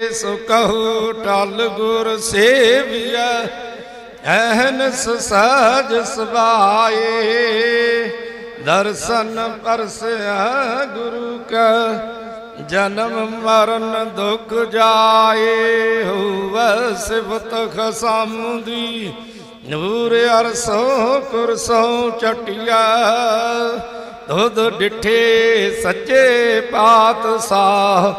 ਸੋ ਕਹੂ ਟਲ ਗੁਰ ਸੇਵੀਐ ਐਹਨਸ ਸਹਜ ਸੁਭਾਏ ਦਰਸ਼ਨ ਪਰਸਿਆ ਗੁਰੂ ਕਾ, ਜਨਮ ਮਰਨ ਦੁਖ ਜਾਏ। ਹੋਵੈ ਸਿਫਤ ਖਸਮ ਦੀ ਨੂਰ ਅਰਸੋਂ ਕੁਰਸੋਂ ਚਟਿਆ ਦੁਧ ਡਿਠੇ ਸੱਚੇ ਪਾਤਸ਼ਾਹ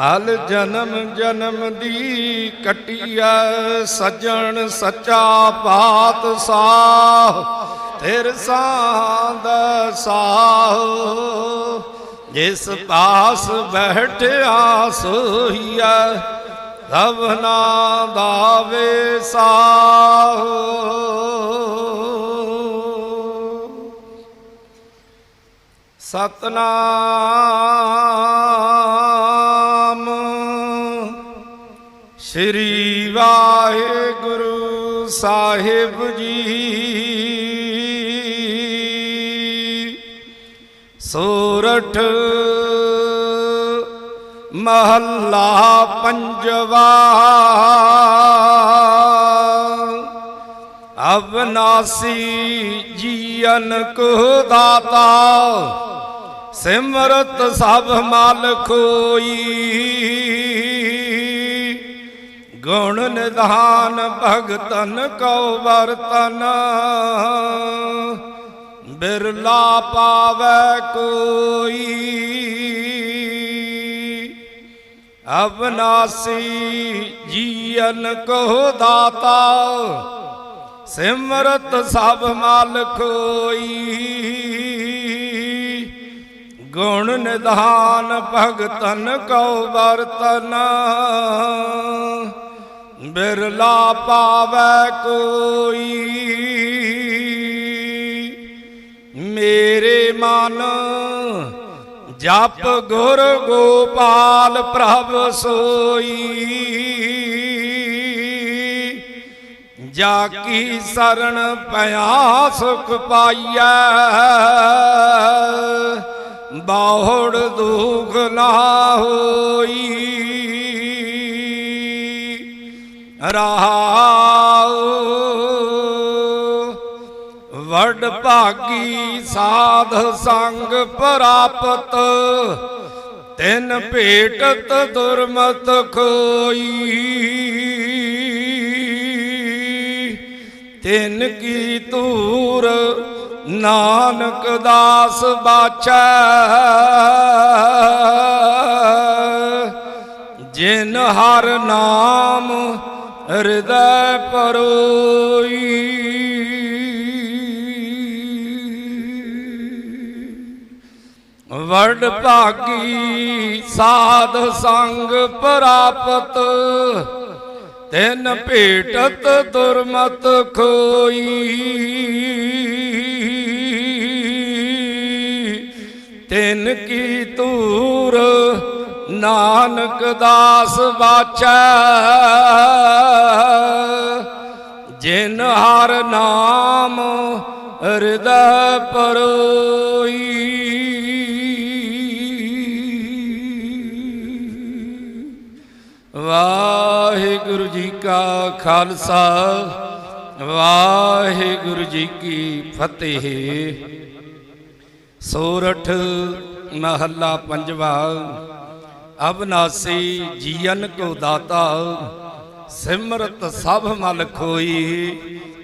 ਮਲ ਜਨਮ ਜਨਮ ਦੀ ਕਟਿਆ ਸੱਜਣ ਸੱਚਾ ਪਾਤਸ਼ਾਹ ਤੇਰ ਸਾਂਦ ਸਾਹ। ਜਿਸ ਪਾਸ ਬੈਠਿਆ ਸੋਹੀਆ ਰਵਨਾ ਦਾਵੇ ਸਾਹ। ਸਤਨਾਮ ਸ੍ਰੀ ਵਾਹਿਗੁਰੂ ਸਾਹਿਬ ਜੀ। ਸੋਰਠ ਮਹੱਲਾ ਪੰਜਵਾ। ਅਬਨਾਸੀ ਜੀਵਨ ਕੋ ਦਾਤਾ, ਸਿਮਰਤ ਸਭ ਮਲ ਖੋਈ ਗੁਣ ਨਿਧਾਨ ਭਗਤਨ ਕਉ ਵਰਤਨ। ਬਿਰਲਾ ਪਾਵੈ ਕੋਈ। ਅਬਨਾਸੀ ਜੀਵਨ ਕੋ ਦਾਤਾ। ਸਿਮਰਤ ਸਭ ਮਾਲ ਕੋਈ ਗੁਣ ਨਿਧਾਨ ਭਗਤਨ ਕਉ ਵਰਤਨ। ਬਿਰਲਾ ਪਾਵੈ ਕੋਈ। ਮੇਰੇ ਮਨ ਜਪ ਗੁਰ ਗੋਪਾਲ ਪ੍ਰਭ ਸੋਈ। ਜਾ ਕੀ ਸਰਣ ਪਿਆ ਸੁਖ ਪਾਈਐ। ਬਾਹੜ ਦੁਖ ਨਾ ਹੋਈ। ਰਹਾਉ ਵਡ ਭਾਗੀ ਸਾਧ ਸੰਗ ਪ੍ਰਾਪਤ, ਤਿਨ ਭੇਟਤ ਦੁਰਮਤ ਖੋਈ। ਤਿਨ ਕੀ ਤੂਰ ਨਾਨਕ ਦਾਸ ਬਾਚੈ ਜਿਨ ਹਰ ਨਾਮ ਹਿਰਦੈ ਪਰੋਈ। ਵਡ ਭਾਗੀ ਸਾਧ ਸੰਗ ਪ੍ਰਾਪਤ, ਤਿੰਨ ਭੇਟਤ ਦੁਰਮਤ ਖੋਈ। ਤਿੰਨ ਕੀ ਤੂਰ ਨਾਨਕ ਦਾਸ ਬਾਚੈ ਹਰ ਨਾਮ ਹਿਰਦੈ ਪਰੋਈ। ਵਾਹਿਗੁਰੂ ਜੀ ਕਾ ਖਾਲਸਾ, ਵਾਹਿਗੁਰੂ ਜੀ ਕੀ ਫਤਿਹ। ਸੋਰਠ ਮਹੱਲਾ ਪੰਜਵਾ, ਅਬਨਾਸੀ ਜੀਵਨ ਕੋ ਦਾਤਾ, ਸਿਮਰਤ ਸਭ ਮਲ ਖੋਈ।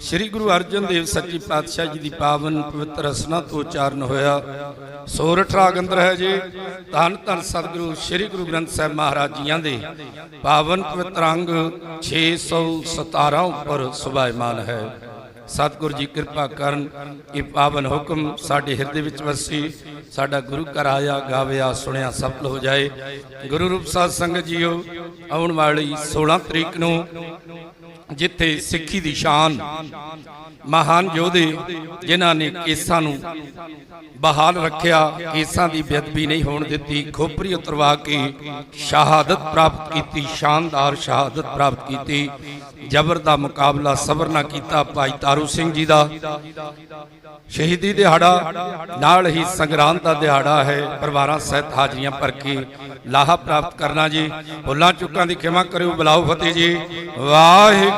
ਸ੍ਰੀ ਗੁਰੂ ਅਰਜਨ ਦੇਵ ਸੱਚੀ ਪਾਤਸ਼ਾਹ ਜੀ ਦੀ ਪਾਵਨ ਪਵਿੱਤਰ ਰਸਨਾ ਤੋਂ ਉਚਾਰਨ ਹੋਇਆ। ਸੋਰਠ ਰਾਗ ਅੰਦਰ ਹੈ ਜੀ। ਧੰਨ ਧੰਨ ਸਤਿਗੁਰੂ ਸ੍ਰੀ ਗੁਰੂ ਗ੍ਰੰਥ ਸਾਹਿਬ ਮਹਾਰਾਜ ਜੀਆਂ ਦੇ। ਪਾਵਨ ਪਵਿੱਤਰ ਅੰਗ 617 ਉੱਪਰ ਸੁਭਾਇਮਾਨ ਹੈ। ਸਤਿਗੁਰੂ ਜੀ ਕਿਰਪਾ ਕਰਨ ਇਹ ਪਾਵਨ ਹੁਕਮ ਸਾਡੇ ਹਿਰਦੇ ਵਿੱਚ ਵਸੀ। ਸਾਡਾ ਗੁਰੂ ਘਰ ਆਇਆ ਗਾਵਿਆ ਸੁਣਿਆ, ਸਫਲ ਹੋ ਜਾਏ। ਗੁਰੂ ਰੂਪ ਸਾਧ ਸੰਗਤ ਜੀਓ, ਆਉਣ ਵਾਲੀ 16 ਤਰੀਕ ਨੂੰ ਜਿੱਥੇ ਸਿੱਖੀ ਦੀ ਸ਼ਾਨ ਮਹਾਨ ਯੋਧੇ ਜਿਨ੍ਹਾਂ ਨੇ ਕੇਸਾਂ ਨੂੰ ਬਹਾਲ ਰੱਖਿਆ, ਕੇਸਾਂ ਦੀ ਬੇਅਦਬੀ ਨਹੀਂ ਹੋਣ ਦਿੱਤੀ, ਖੋਪਰੀ ਉਤਰਵਾ ਕੇ ਸ਼ਹਾਦਤ ਪ੍ਰਾਪਤ ਕੀਤੀ, ਸ਼ਾਨਦਾਰ ਸ਼ਹਾਦਤ ਪ੍ਰਾਪਤ ਕੀਤੀ, ਜ਼ਬਰ ਦਾ ਮੁਕਾਬਲਾ ਸਬਰ ਨਾਲ ਕੀਤਾ ਭਾਈ ਤਾਰੂ ਸਿੰਘ ਜੀ ਦਾ। ਸ਼ਹੀਦੀ ਦਿਹਾੜਾ ਨਾਲ ਹੀ ਸੰਗਰਾਂਦ ਦਾ ਦਿਹਾੜਾ ਹੈ, ਪਰਿਵਾਰਾਂ ਸਹਿਤ ਹਾਜ਼ਰੀਆਂ ਭਰ ਕੇ ਲਾਹਾ ਪ੍ਰਾਪਤ ਕਰਨਾ ਜੀ। ਭੁੱਲਾਂ ਚੁੱਕਾਂ ਦੀ ਖਿਮਾ ਕਰਿਓ ਬੁਲਾਓ ਫਤਿਹ ਜੀ। ਵਾਹਿਗੁਰੂ